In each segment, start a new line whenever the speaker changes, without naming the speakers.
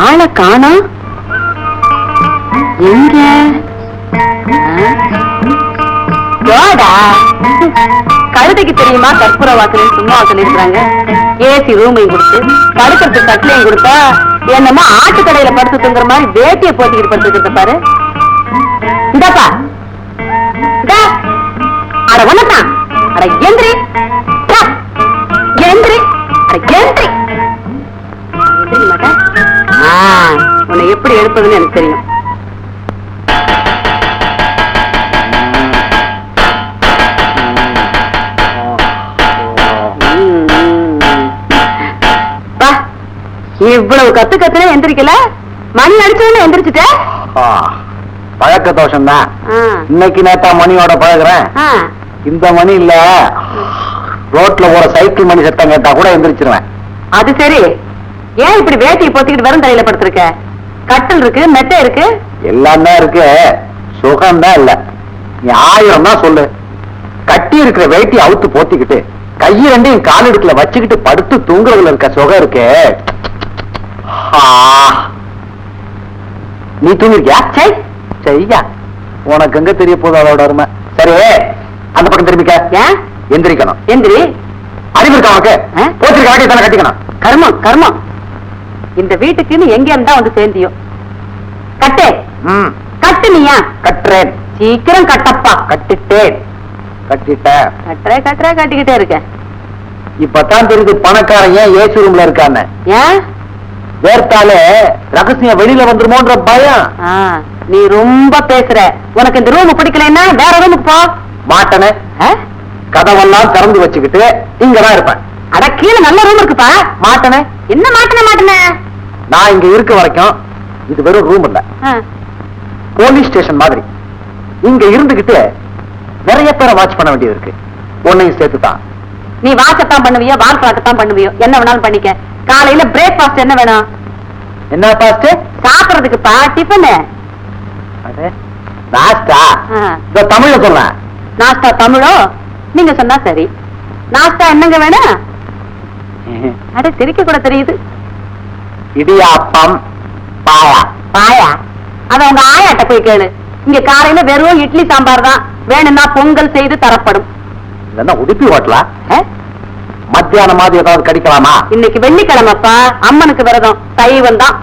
ஆளை காணா? எங்க? ஆ? கழுதைக்கு தெரியுமா கற்பூர வாக்குன்னு சும்மா சொல்லிருக்காங்க ஏசி ரூமையும் கொடுத்து படுக்கிறது கட்டிலையும் கொடுத்தா என்னமோ ஆட்டு கடையில படுத்து தூங்குற மாதிரி வேட்டியை போட்டிக்கிட்டு படுத்துக்கிட்டு பாரு. இந்தாப்பா. அட ஒன்னதான் அட எந்திரி. எந்திரி. அட எப்படி எழுப்பதுன்னு எனக்கு தெரியும். இவ்வளவு கத்து கத்துன எந்திரிக்கல? மணி அடிச்சவன எந்திரிச்சுட்ட?
பழக்க தோஷம் தான் இன்னைக்கு நேத்தா மணியோட பழகுறேன். இந்த மணி இல்ல. ரோட்ல போற சைக்கிள் மணி சத்தம் கேட்டா கூட எந்திரிச்சிருவேன்.
அது சரி. ஏன் இப்படி வேட்டியை போத்திக்கிட்டு வெறும் தலையில படுத்திருக்க? கட்டில் இருக்கு மெத்தை இருக்கு?
எல்லாம் இருக்கு. சுகம் தான் இல்ல. நீ ஆயிரம் தான் சொல்லு. கட்டி இருக்கிற வேட்டி அவுத்து போத்திக்கிட்டு கையை ரெண்டையும் கால் இடுக்குல வச்சுக்கிட்டு படுத்து தூங்குறதுல இருக்க சுகம் இருக்கு. நீ தூங்கிருக்கியா?
சை.
சரியா உனக்கு எங்க தெரிய போகுது அதோட அருமை? சரி அந்த பக்கம் திரும்பிக்க. எந்திரிக்கணும்.
எந்திரி.
அறிவு இருக்கா உனக்கு? போச்சிருக்க தானே கட்டிக்கணும்.
கர்மம் கர்மம். இந்த வீட்டுக்குன்னு எங்க இருந்தா வந்து சேர்ந்தியோ கட்டு. கட்டு நீயா?
கட்டுறேன்.
சீக்கிரம் கட்டப்பா.
கட்டிட்டேன். கட்டிட்டேன்
கட்டுற கட்டுற கட்டிக்கிட்டே இருக்க.
இப்பதான் தெரியுது பணக்காரன் ஏன் ஏசி ரூம்ல இருக்கான்னு?
ஏன்?
வேர்த்தாலே ரகசியம் வெளியில வந்துருமோன்ற பயம்.
நீ ரொம்ப பேசுற. உனக்கு இந்த ரூம் பிடிக்கலைன்னா வேற ரூமுக்கு போ.
மாட்டனே? கதவெல்லாம் திறந்து வச்சுக்கிட்டு இங்கதான் இருப்பேன்.
அட கீழே நல்ல ரூம் இருக்குப்பா.
மாட்டனே.
என்ன மாட்டன மாட்டன?
நான் இங்க இருக்க வரைக்கும் இது வெறும் ரூம் இல்ல. போலீஸ் ஸ்டேஷன் மாதிரி. இங்க இருந்துகிட்டு நிறைய பேரை வாட்ச் பண்ண வேண்டியது இருக்கு. உன்னையும் சேர்த்து தான்
நீ வாட்சத்தான் பண்ணுவியோ வால் பாட்டத்தான் பண்ணுவியோ என்ன வேணாலும் பண்ணிக்க. காலையில பிரேக்ஃபாஸ்ட் என்ன வேணும்?
என்ன பாஸ்ட்
சாப்பிடுறதுக்குப்பா டிஃபனு
நாஸ்டா தமிழ்ல சொல்றேன்
நாஸ்டா தமிழோ? நீங்க சொன்னா சரி. நாஸ்டா என்னங்க வேணும்? அட சிரிக்க கூட தெரியுது.
இடியாப்பம் பாயா.
பாயா? அத உங்க ஆயாட்ட போய் கேளு. இங்க காலையில வெறும் இட்லி சாம்பார் தான். வேணும்னா பொங்கல் செய்து தரப்படும்.
இல்லன்னா உடுப்பி ஓட்டலா?
ஆ?
மத்தியானம் மாதிரி ஏதாவது கடிக்கலாமா?
இன்னைக்கு வெள்ளிக்கிழமைப்பா. அம்மனுக்கு விரதம். சைவம் தான்.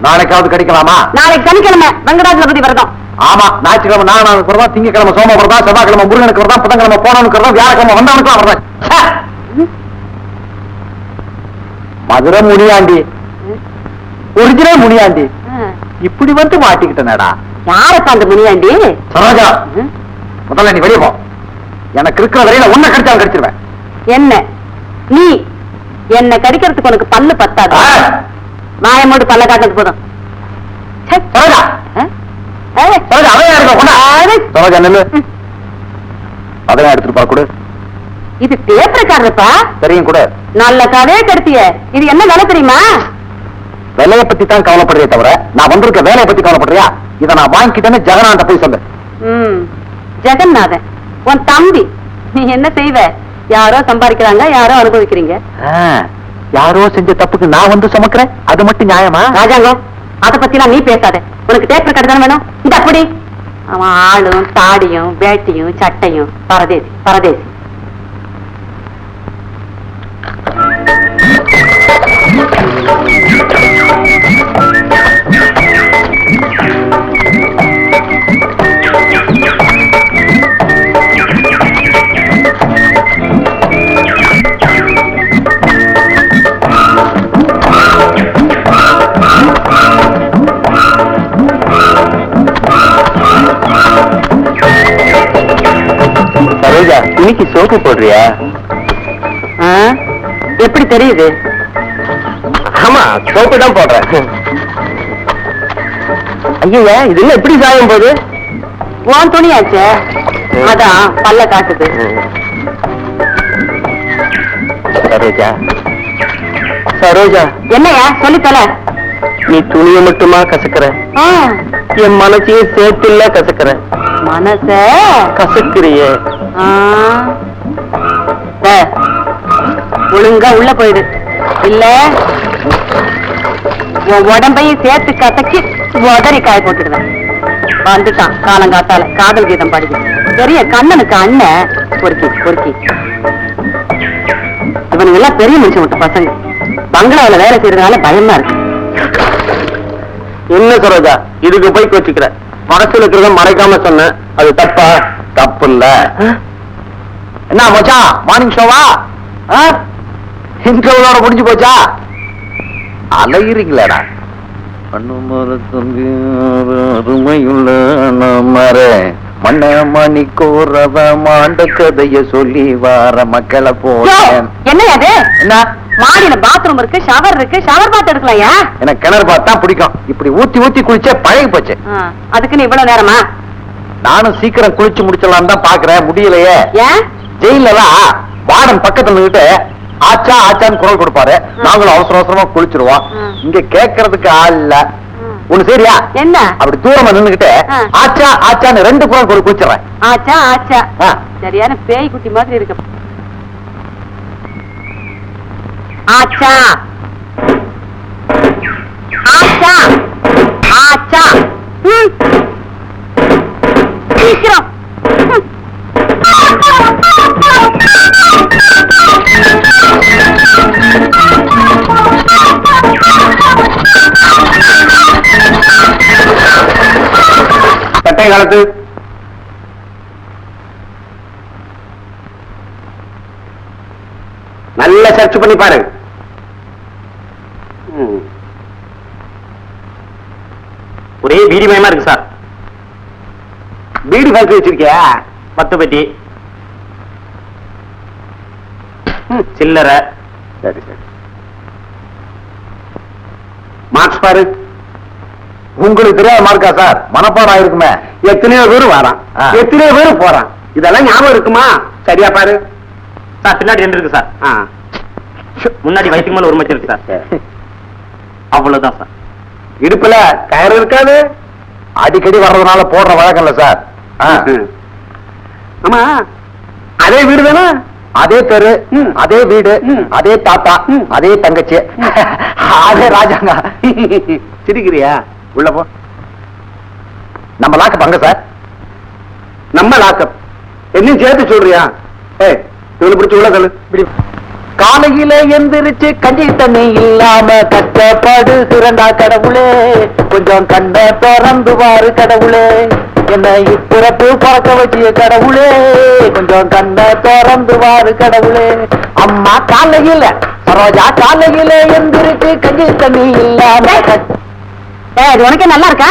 நாளைக்காவது கடிக்கலாமா?
நாளைக்கு சனிக்கிழமை வெங்கடாஜலபதி விரதம்.
ஆமா ஞாயிற்றுக்கிழமை நாகநாதனுக்கு வரதான் திங்கக்கிழமை சோம வரதா செவ்வாய்க்கிழமை முருகனுக்கு வரதான் புதன்கிழமை போனவனுக்கு வரதான் வியாழக்கிழமை வந்தவனுக்கு வரதான் ச்சே! மதுரை முனியாண்டி. ஒரிஜினல் முனியாண்டி. இப்படி வந்து மாட்டிக்கிட்டனடா.
யாரப்பா அந்த முனியாண்டி?
சரோஜா? முதல்ல நீ வெளியே போ. எனக்கு இருக்கிற வரையில உன்னை கடிச்சாலும் கடிச்சிருவேன்.
என்ன? நீ? என்ன கடிக்கிறதுக்கு உனக்கு பல்லு பத்தாது?
ஆ!
மாயமோடு பல்ல காட்டுறது போதும்.
சரோஜா. சரோஜா அதையா இருக்க? கொண்டா. சரோஜா நில்லு. அதையா எடுத்துட்டு பா கொடு.
இது டேப் ரெக்கார்டுப்பா
தெரியும் கூட.
நல்ல கதையே கெடுத்திய. இது என்ன வேலை தெரியுமா?
விலையை பத்தி தான் கவலைப்படுறே தவிர நான் வந்திருக்க வேலையை பத்தி கவலைப்படுறியா? இதை நான் வாங்கிக்கிட்டேன்னு ஜெகனாண்ட போய் சொல்லு.
ஜெகநாதன் உன் தம்பி நீ என்ன செய்வ? யாரோ சம்பாதிக்கிறாங்க யாரோ அனுபவிக்கிறீங்க.
யாரோ செஞ்ச தப்புக்கு நான் வந்து சுமக்கிறேன்? அது மட்டும் நியாயமா?
ராஜாங்கம் அத பத்திலாம் நீ பேசாத. உனக்கு டேப் ரெக்கார்டு தானே வேணும்? இந்த அப்படி அவன் ஆளும் தாடியும் வேட்டியும் சட்டையும் பரதேசி பரதேசி.
சரோஜா இன்னைக்கு சோப்பு போடுறியா?
எப்படி தெரியுது?
சோப்பு தான் போடுறேன். ஐயா இது என்ன எப்படி சாயும் போது
உன் துணியாச்சே அதான் பல்ல காட்டுது.
சரோஜா. சரோஜா.
என்னையா? சொல்லி தொலை.
நீ துணியை மட்டுமா கசக்குற? என் மனசையும் சேர்த்துல கசக்குற?
மனச?
கசக்குறியே.
ஒழுங்கா உள்ள போயிடு இல்ல உன் உடம்பையும் சேர்த்து கசக்கி உதறி காய போட்டுடுவேன். வந்துட்டான் காலங்காத்தால காதல் கீதம் பாடுது பெரிய கண்ணனுக்கு அண்ணன் பொறுக்கி பொறுக்கி. இவனுங்க எல்லாம் பெரிய மனுஷன் விட்ட பசங்க. பங்களாவில வேலை செய்யறதுனால பயமா இருக்கு.
என்ன சரோஜா இதுக்கு போய் கோச்சுக்கிற மனசுல இருக்கிறத மறைக்காம சொன்னேன். அது தப்பா? தப்பு இல்ல என்ன மச்சான் மார்னிங் ஷோவா இன்டர்வியூலோட முடிஞ்சு போச்சா? அலையிறீங்களேடா. அருமையுள்ள மர மண்ண மணி கோரவ மாண்ட கதைய சொல்லி வார மக்களை போல
என்ன அது
என்ன?
மாடியில பாத்ரூம் இருக்கு ஷவர் இருக்கு ஷவர் பாத் எடுக்கலையா
எனக்கு கிணறு பார்த்தா பிடிக்கும். இப்படி ஊத்தி ஊத்தி குளிச்சே பழகி போச்சு.
அதுக்கு நீ இவ்வளவு நேரமா?
நானும் சீக்கிரம் குளிச்சு முடிச்சிடலாம் தான் பாக்குறேன். முடியலையே.
ஏன்?
ஜெயிலெல்லாம் வார்டன் பக்கத்துல நின்னுட்டு ஆச்சா ஆச்சான்னு குரல் கொடுப்பாரு. நாங்களும் அவசர அவசரமா குளிச்சிருவோம். இங்க கேட்கறதுக்கு ஆள் இல்ல. ஒண்ணு சரியா?
என்ன?
அப்படி தூரமா நின்னுகிட்டு. ஆச்சா ஆச்சான்னு ரெண்டு குரல் கொடு குளிச்சிடுறேன்.
ஆச்சா ஆச்சா. சரியான பேய் குட்டி மாதிரி இருக்கு. ஆச்சா. ஆச்சா. ஆச்சா.
பழைய காலத்து. நல்ல சர்ச் பண்ணி பாரு. ஒரே ஒரே வீடிமயமா இருக்கு சார். பீடி ஃபேக்டரி வச்சிருக்கியா? பத்து பெட்டி. சில்லறை. சரி சரி. மார்க்ஸ் பாரு. உங்களுக்கு தெரியாத மார்க்கா சார்? மனப்பாடம் ஆயிருக்குமே எத்தனையோ பேர் வரான். எத்தனையோ பேர் போறான். இதெல்லாம் ஞாபகம் இருக்குமா? சரியா பாரு.
சார் பின்னாடி ரெண்டு இருக்கு சார். முன்னாடி வயிற்றுக்கு மேல ஒரு மச்சம் இருக்கு சார். அவ்வளவுதான் சார்.
இடுப்புல கயிறு இருக்காது. அடிக்கடி வர்றதுனால போடுற வழக்கம் இல்ல சார்.
ஆமா.
அதே வீடு தானே? அதே தெரு. அதே வீடு. அதே தாத்தா. அதே தங்கச்சி. அதே ராஜாங்க. சிரிக்கிறியா? உள்ள போ. நம்ம லாக்க பங்க சார் நம்ம லாக்கப் என்னையும் சேர்த்து சொல்றியா? ஏய் இவனை பிடிச்சு உள்ள சொல்லு. காலையில எந்திரிச்சு கஞ்சி தண்ணி இல்லாம கஷ்டப்பாடு சிறந்தா கடவுளே. கொஞ்சம் கண்ண திறந்து பாரு கடவுளே. என்ன இப்பிறப்பு பறக்க வச்சிய கடவுளே. கொஞ்சம் கண்ண திறந்து பாரு கடவுளே. அம்மா காலையில சரோஜா காலையில எந்திரிச்சு கஞ்சி தண்ணி இல்லாம
இது உனக்கே நல்லா இருக்கா?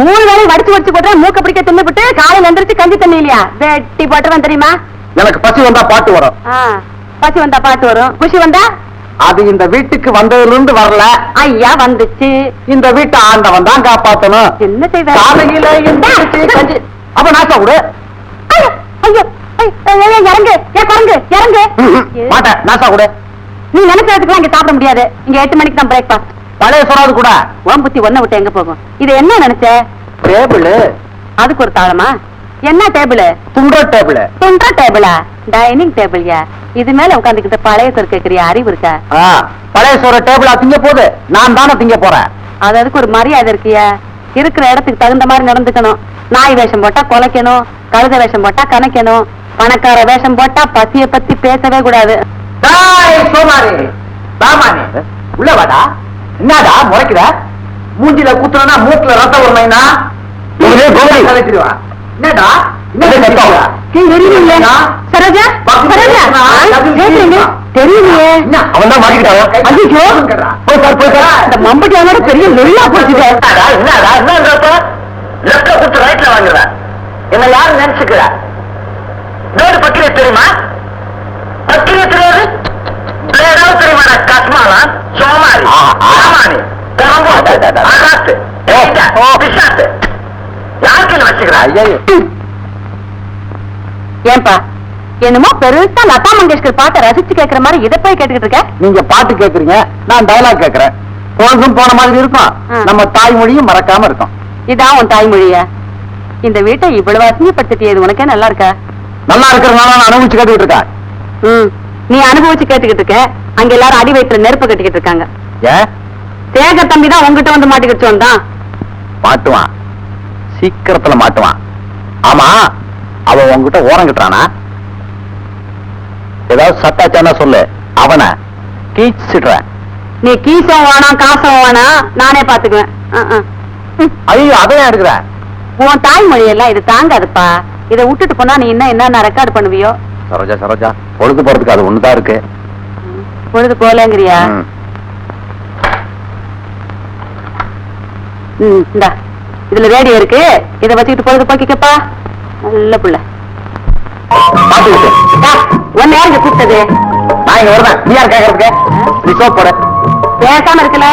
மூணு வேலையும் வடிச்சு வடிச்சு போட்டு மூக்க பிடிக்க தின்னு விட்டு காலையில எந்திரிச்சு கஞ்சி தண்ணி இல்லையா? வெட்டி போட்டுருவேன் தெரியுமா?
எனக்கு பசி வந்தா பாட்டு வரும்.
பசி வந்தா பாட்டு வரும். குஷி வந்தா?
அது இந்த வீட்டுக்கு வந்ததுல இருந்து வரல.
ஐயா வந்துச்சு.
இந்த வீட்டை ஆண்டவன் தான் காப்பாத்தணும்.
என்ன செய்வ?
காலையில கஞ்சி அப்ப நாசா விடு.
ஐயோ, இறங்கு. ஏன் குரங்கு இறங்கு.
மாட்டேன் நாசா விடு.
நீ நினைச்சதுக்குலாம் இங்க சாப்பிட முடியாது. இங்க எட்டு மணிக்கு தான் பிரேக்பாஸ்ட்
பழைய சொல்லாது கூட.
உன் புத்தி ஒன்ன விட்டு எங்க போகும்? இது என்ன நினைச்ச?
டேபிள்.
அதுக்கு ஒரு தாளமா? என்ன டேபிள்?
துண்ட டேபிள்.
துண்ட டேபிளா? டைனிங் டேபிள்யா? இது மேல உட்காந்துக்கிட்ட பழைய சொல் கேக்குறிய அறிவு இருக்கா?
பழைய சோற டேபிளா திங்க போகுது. நான் தானே திங்க போறேன்.
அது அதுக்கு ஒரு மரியாதை இருக்கியா. இருக்கிற இடத்துக்கு தகுந்த மாதிரி நடந்துக்கணும். நாய் வேஷம் போட்டா குலைக்கணும். கழுத வேஷம் போட்டா கணக்கணும். பணக்கார வேஷம் போட்டா பசிய பத்தி பேசவே கூடாது.
உள்ள வாடா. என்னடா முறைக்கிற மூஞ்சில குத்துனா மூக்குல ரத்தம் வரணும்னா என்னடா?
தெரியலையே.
அவன் தான் மாட்டிக்கிட்டான்.
பெரிய நெல்லா
என்ன லெப்ட்ல குத்து ரைட்ல வாங்குற. என்ன யாரு நினைச்சுக்கிற? வேறு பக்கிரிய தெரியுமா? பக்கிரிய தெரியாது? வேறாவது தெரியுமா கஸ்மாலா சோமாரி சாமானி பிசாத்து யாருக்கு வச்சுக்கிறா ஐயோ
ஏன்பா என்னமோ பெருசா லதா மங்கேஷ்கர் பாட்டை ரசிச்சு கேக்குற மாதிரி இதை போய் கேட்டுக்கிட்டு இருக்க?
நீங்க பாட்டு கேக்குறீங்க நான் டயலாக் கேக்குறேன். பொழுதும் போன மாதிரி இருக்கும். நம்ம தாய்மொழியும் மறக்காம இருக்கும்.
இதான் உன் தாய்மொழியா. இந்த வீட்டை இவ்வளவு அசிங்கப்படுத்திட்டியது உனக்கே நல்லா இருக்கா?
நல்லா இருக்கிறதுனால நான் அனுபவிச்சு கேட்டுக்கிட்டு இருக்கேன்.
ம் நீ அனுபவிச்சு கேட்டுக்கிட்டு இருக்க. அங்க எல்லாரும் அடி வயிற்றுல நெருப்பு கட்டிக்கிட்டு இருக்காங்க. சேகர் தம்பி தான் உங்ககிட்ட வந்து மாட்டிக்கிட்டு வந்தான்.
மாட்டுவான். சீக்கிரத்துல மாட்டுவான். ஆமா அவன் உன்கிட்ட ஓரம் கட்டுறானா? ஏதாவது சத்தாச்சானா சொல்லு. அவனை கீச்சிடுறேன்.
நீ கீசம் வேணாம் காசம் வேணாம் நானே பாத்துக்குவேன்.
ஐயோ அதையும் எடுக்கிறேன்
உன் தாய்மொழி எல்லாம் இது தாங்காதுப்பா. இதை விட்டுட்டு போனா நீ என்ன என்ன ரெக்கார்ட் பண்ணுவியோ?
சரோஜா சரோஜா பொழுது போறதுக்கு அது ஒண்ணுதான் இருக்கு.
பொழுது போலங்கிறியா
ம்.
இந்தா. இதுல ரேடியோ இருக்கு. இத வச்சுக்கிட்டு பொழுது போக்கிக்கப்பா. நல்ல புள்ள. உன்னை யாருங்க கூப்பிட்டது?
நான் இங்க வருவேன். நீ யார் கேட்கறதுக்கு நீ சோப் போட.
பேசாம இருக்கல.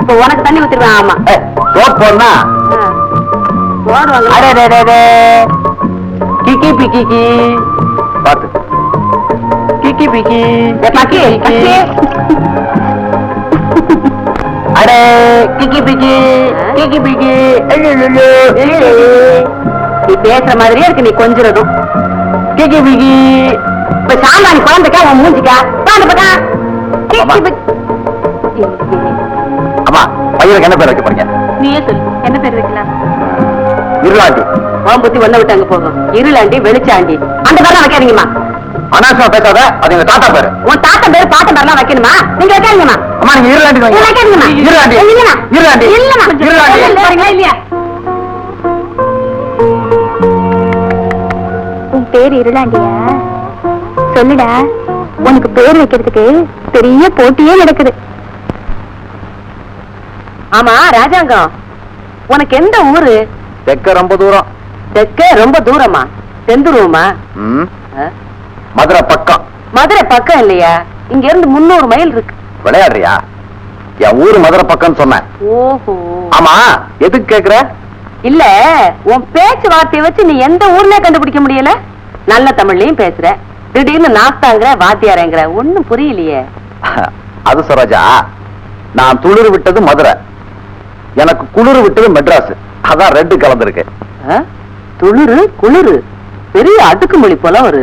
இப்ப உனக்கு தண்ணி ஊத்திருவேன் ஆமா.
சோப் போடனா.
போடுவாங்க
கிக்கி பிக்கி பாத்து கிக்கி பிக்கி
பக்கி, பக்கி.
அடே கிக்கி பிக்கி கிக்கி பிக்கி
நீ பேசுற மாதிரியே இருக்கு நீ கொஞ்சிறதும்.
கிக்கி பிக்கி
இப்ப சாமானி குழந்தைக்கா உன் மூஞ்சிக்கா? பாண்டு பக்கா
அம்மா. பையனுக்கு என்ன பேர் வைக்க போறீங்க?
நீயே சொல்லு. என்ன பேர் வைக்கலாம்?
இருளாண்டி.
உன் புத்தி ஒண்ண விட்டு அங்க போகும் இருளாண்டி வெளிச்சாண்டி. அந்த பேர்லாம் வைக்காதீங்கம்மா.
அனாசமா பேசாத அது எங்க தாத்தா பேரு.
உன் தாத்தா பேர் பாட்ட பேர்லாம் வைக்கணுமா? நீங்க வைக்காதீங்கம்மா.
அம்மா நீங்க இருளாண்டி.
வைக்காதீங்கம்மா.
இருளாண்டி. இருளாண்டி.
இல்லம்மா.
இருளாண்டி.
இல்லையா?
உன் பேர் இருளாண்டியா? சொல்லுடா. உனக்கு பேர் வைக்கிறதுக்கு பெரிய போட்டியே நடக்குது.
ஆமா ராஜாங்கம். உனக்கு எந்த ஊரு?
தெக்க ரொம்ப தூரம்.
தெற்கே ரொம்ப தூரமா? செந்துருவமா
மதுரை பக்கம்.
மதுரை பக்கம் இல்லையா? இங்க இருந்து முன்னூறு மைல் இருக்கு.
விளையாடுறியா? என் ஊரு மதுரை பக்கம்னு சொன்னேன்.
ஓஹோ.
ஆமா எதுக்கு கேக்குற?
இல்ல உன் பேச்சு வார்த்தையை வச்சு நீ எந்த ஊர்லயே கண்டுபிடிக்க முடியல? நல்ல தமிழ்லயும் பேசுற. திடீர்னு நாஸ்தாங்கிற வாத்தியாரங்கிற ஒண்ணும் புரியலையே.
அது சரோஜா நான் துளிர் விட்டது மதுரை. எனக்கு குளிர் விட்டது மெட்ராஸ். அதான் ரெண்டு கலந்துருக்கு?
துளிரு குளிரு. பெரிய அடுக்குமொழி போல ஒரு